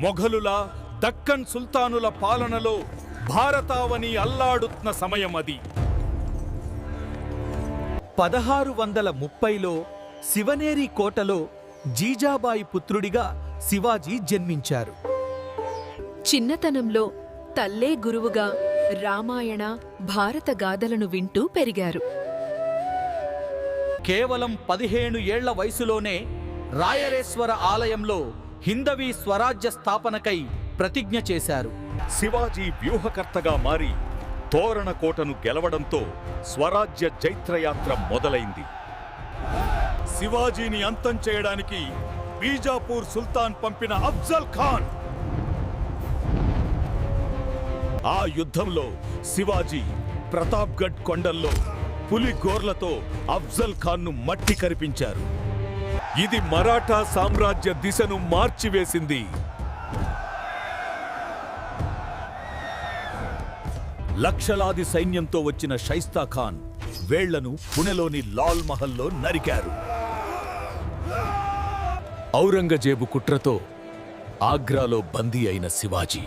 మొఘలుల దక్కన్ సుల్తానుల పాలనలో భారతావని అల్లాడుతున్న సమయం అది. పదహారు వందల ముప్పైలో శివనేరి కోటలో జీజాబాయి పుత్రుడిగా శివాజీ జన్మించారు. చిన్నతనంలో తల్లే గురువుగా రామాయణ భారత గాథలను వింటూ పెరిగారు. కేవలం పదిహేను ఏళ్ళ వయసులోనే రాయరేశ్వర ఆలయంలో హిందవీ స్వరాజ్య స్థాపనకై ప్రతిజ్ఞ చేశారు. శివాజీ వ్యూహకర్తగా మారి తోరణ కోటను గెలవడంతో స్వరాజ్య జైత్రయాత్ర మొదలైంది. శివాజీని అంతం చేయడానికి బీజాపూర్ సుల్తాన్ పంపిన అఫ్జల్ ఖాన్. ఆ యుద్ధంలో శివాజీ ప్రతాప్గఢ్ కొండల్లో పులి గోర్లతో అఫ్జల్ ఖాన్ను మట్టి కరిపించారు. ఇది మరాఠా సామ్రాజ్య దిశను మార్చివేసింది. లక్షలాది సైన్యంతో వచ్చిన షైస్తా ఖాన్ వేళ్ళను పుణెలోని లాల్ మహల్లో నరికారు. ఔరంగజేబు కుట్రతో ఆగ్రాలో బందీ అయిన శివాజీ.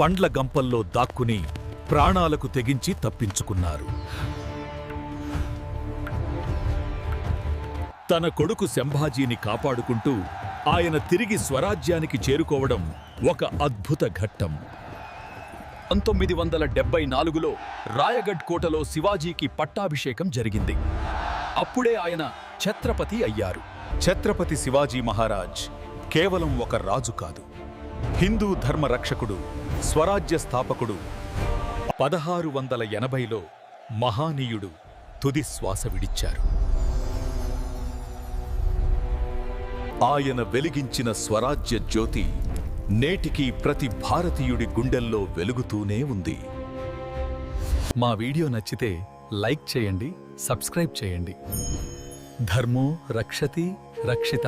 పండ్ల గంపల్లో దాక్కుని ప్రాణాలకు తెగించి తప్పించుకున్నారు. తన కొడుకు శంభాజీని కాపాడుకుంటూ ఆయన తిరిగి స్వరాజ్యానికి చేరుకోవడం ఒక అద్భుత ఘట్టం. పంతొమ్మిది వందల డెబ్బై నాలుగులో రాయగఢ్ కోటలో శివాజీకి పట్టాభిషేకం జరిగింది. అప్పుడే ఆయన ఛత్రపతి అయ్యారు. ఛత్రపతి శివాజీ మహారాజ్ కేవలం ఒక రాజు కాదు. హిందూ ధర్మ రక్షకుడు స్వరాజ్య స్థాపకుడు పదహారు వందల ఎనభైలో మహానీయుడు తుది శ్వాస విడిచారు. ఆయన వెలిగించిన స్వరాజ్య జ్యోతి నేటికి ప్రతి భారతీయుడి గుండెల్లో వెలుగుతూనే ఉంది. మా వీడియో నచ్చితే లైక్ చేయండి సబ్స్క్రైబ్ చేయండి. ధర్మో రక్షతి రక్షిత.